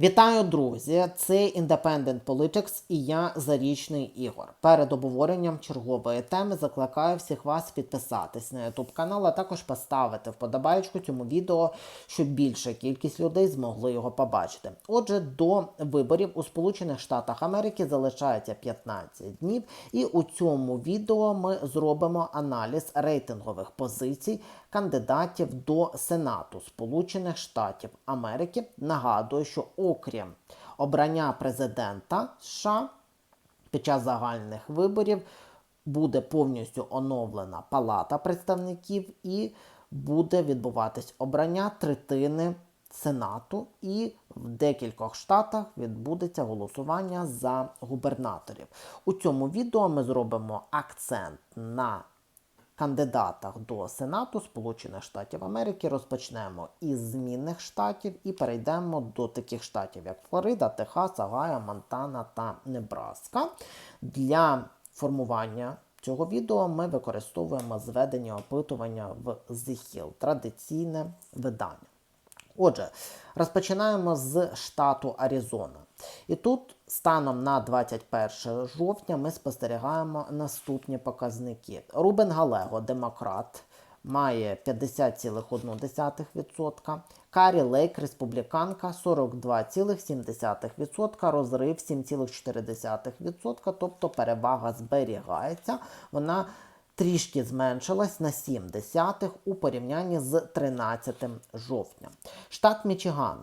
Вітаю, друзі! Це Independent Politics і я Зарічний Ігор. Перед обговоренням чергової теми закликаю всіх вас підписатись на YouTube канал, а також поставити вподобайку цьому відео, щоб більша кількість людей змогли його побачити. Отже, до виборів у Сполучених Штатах Америки залишається 15 днів, і у цьому відео ми зробимо аналіз рейтингових позицій кандидатів до Сенату Сполучених Штатів Америки. Нагадую, що окрім обрання президента США під час загальних виборів буде повністю оновлена Палата представників і буде відбуватись обрання третини Сенату, і в декількох штатах відбудеться голосування за губернаторів. У цьому відео ми зробимо акцент на кандидатах до Сенату Сполучених Штатів Америки розпочнемо із змінних штатів і перейдемо до таких штатів, як Флорида, Техас, Агая, Монтана та Небраска. Для формування цього відео ми використовуємо зведення опитування в Hill, традиційне видання. Отже, розпочинаємо з штату Аризона. І тут станом на 21 жовтня ми спостерігаємо наступні показники. Рубен Галего, демократ, має 50,1%. Карі Лейк, республіканка, 42,7%, розрив 7,4%, тобто перевага зберігається. Вона трішки зменшилась на 7 десятих у порівнянні з 13 жовтня. Штат Мічиган.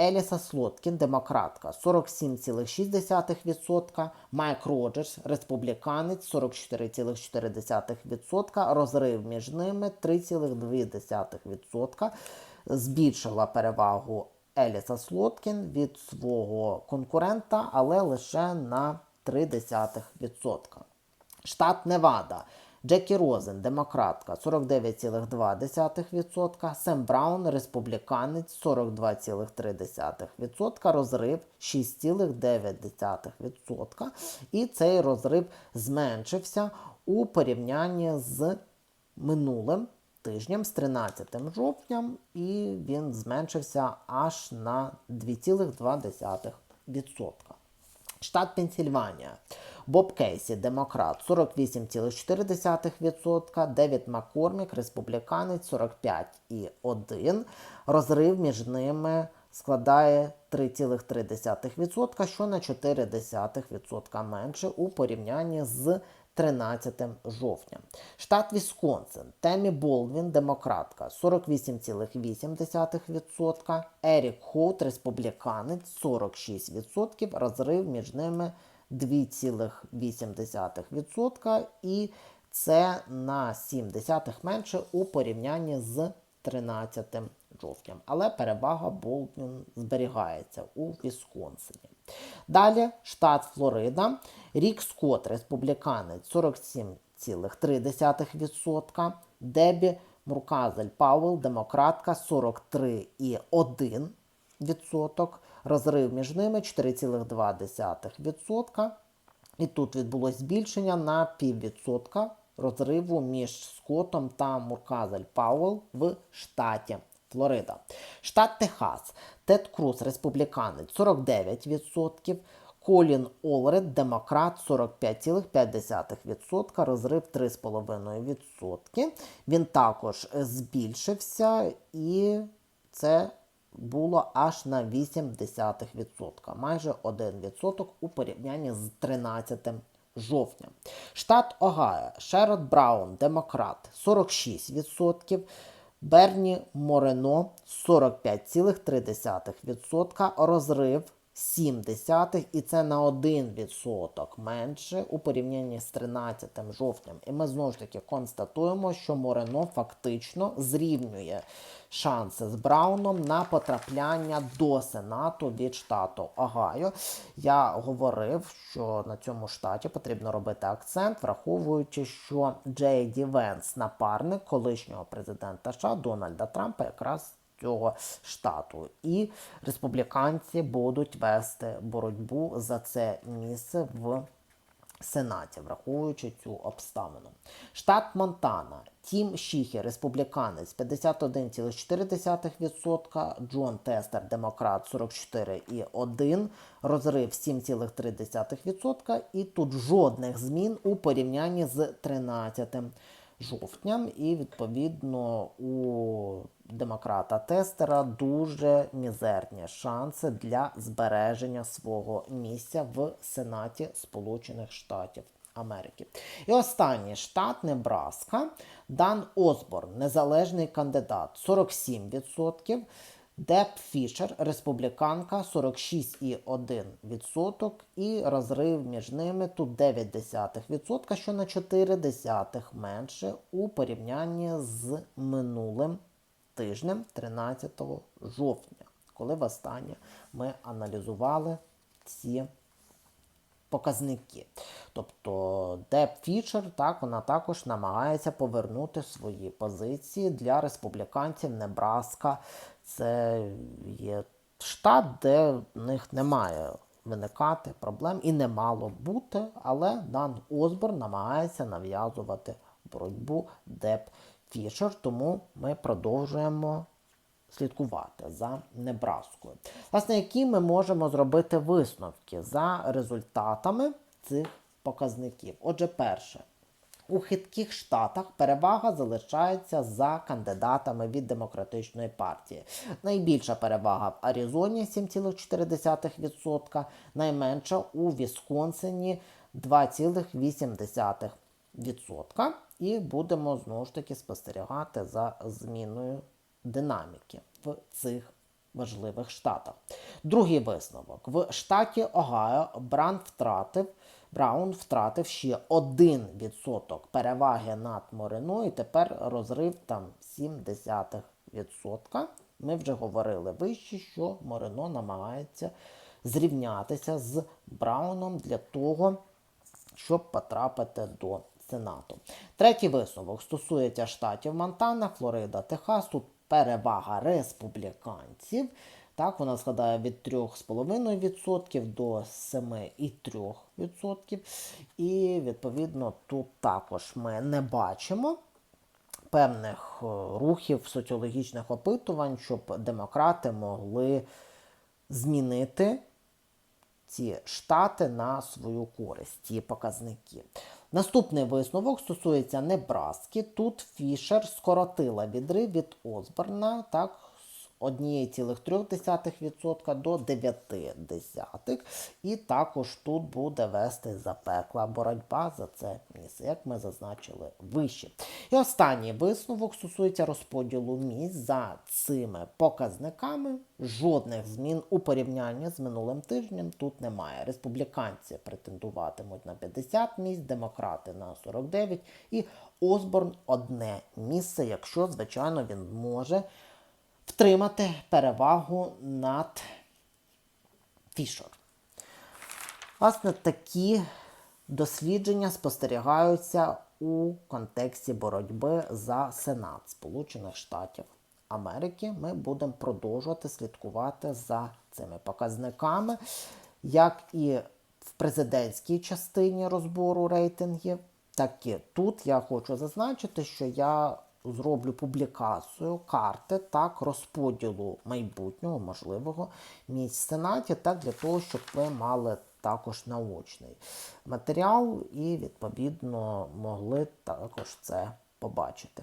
Еліса Слоткін, демократка, 47,6%, Майк Роджерс, республіканець, 44,4%, розрив між ними 3,2%. Збільшила перевагу Еліса Слоткін від свого конкурента, але лише на 0,3%. Штат Невада. Джекі Розен, демократка, 49,2%, Сем Браун, республіканець, 42,3%, розрив 6,9%. І цей розрив зменшився у порівнянні з минулим тижнем, з 13 жовтня, і він зменшився аж на 2,2%. Штат Пенсільванія. Боб Кейсі, демократ, 48,4%, Девід Маккормік, республіканець, 45,1%. Розрив між ними складає 3,3%, що на 0,4% менше у порівнянні з 13 жовтня. Штат Вісконсин. Темі Болвін, демократка, 48,8%. Ерік Хоут, республіканець, 46%. Розрив між ними 2,8%. І це на 0,7 менше у порівнянні з 13 жовтням. Але перевага Болвін зберігається у Вісконсині. Далі штат Флорида. Рік Скотт, республіканець 47,3%. Дебі Мурказель Пауел, демократка 43,1%. Розрив між ними 4,2%. І тут відбулось збільшення на піввідсотка розриву між Скоттом та Мурказель Пауел в штаті Флорида. Штат Техас. Тед Круз, республіканець 49%. Колін Олред, демократ 45,5%, розрив 3,5%. Він також збільшився, і це було аж на 0,8%, майже 1% у порівнянні з 13 жовтня. Штат Огайо, Шерод Браун, демократ 46%. Берні Морено 45,3%, розрив 0,7 і це на 1% менше у порівнянні з 13 жовтням. І ми знову ж таки констатуємо, що Морено фактично зрівнює шанси з Брауном на потрапляння до Сенату від штату Огайо. Я говорив, що на цьому штаті потрібно робити акцент, враховуючи, що Джей Ді Венс, напарник колишнього президента США Дональда Трампа, якраз цього штату. І республіканці будуть вести боротьбу за це місце в Сенаті, враховуючи цю обставину. Штат Монтана. Тім Шіхі, республіканець 51,4%, Джон Тестер, демократ 44,1%, розрив 7,3%. І тут жодних змін у порівнянні з 13 жовтням. І відповідно у демократа Тестера дуже мізерні шанси для збереження свого місця в Сенаті Сполучених Штатів. Америки. І останній штат Небраска. Дан Осборн, незалежний кандидат 47%. Деп Фішер, республіканка 46,1%. І розрив між ними тут 9%, що на 0,4 менше у порівнянні з минулим тижнем 13 жовтня, коли востаннє ми аналізували ці показники. Тобто Деп Фішер, так, вона також намагається повернути свої позиції для республіканців Небраска. Це є штат, де в них немає виникати проблем і не мало бути, але Дан Осборн намагається нав'язувати боротьбу Деп Фішер, тому ми продовжуємо слідкувати за Небраскою. Власне, які ми можемо зробити висновки за результатами цих показників. Отже, перше. У хитких штатах перевага залишається за кандидатами від демократичної партії. Найбільша перевага в Аризоні 7,4%, найменша у Вісконсині 2,8%. І будемо знову ж таки спостерігати за зміною динаміки в цих важливих штатах. Другий висновок. В штаті Огайо Бран втратив, Браун втратив ще 1% переваги над Морено, і тепер розрив там 0,7%. Ми вже говорили вище, що Морено намагається зрівнятися з Брауном для того, щоб потрапити до Сенату. Третій висновок стосується штатів Монтана, Флорида, Техас. Тут перевага республіканців. Так, вона складає від 3,5% до 7,3%. І, відповідно, тут також ми не бачимо певних е, рухів соціологічних опитувань, щоб демократи могли змінити ці штати на свою користь, ці показники. Наступний висновок стосується Небраски. Тут Фішер скоротила відрив від Осборна так, 1,3% до 0,9%. І також тут буде вести запекла боротьба за це місце, як ми зазначили вище. І останній висновок стосується розподілу місць за цими показниками. Жодних змін у порівнянні з минулим тижнем тут немає. Республіканці претендуватимуть на 50 місць, демократи на 49 і Осборн одне місце, якщо, звичайно, він може втримати перевагу над Фішер. Власне, такі дослідження спостерігаються у контексті боротьби за Сенат Сполучених Штатів Америки. Ми будемо продовжувати слідкувати за цими показниками, як і в президентській частині розбору рейтингів, так і тут я хочу зазначити, що я зроблю публікацію карти так розподілу майбутнього можливого місць в Сенаті, так для того, щоб ви мали також наочний матеріал і, відповідно, могли також це побачити,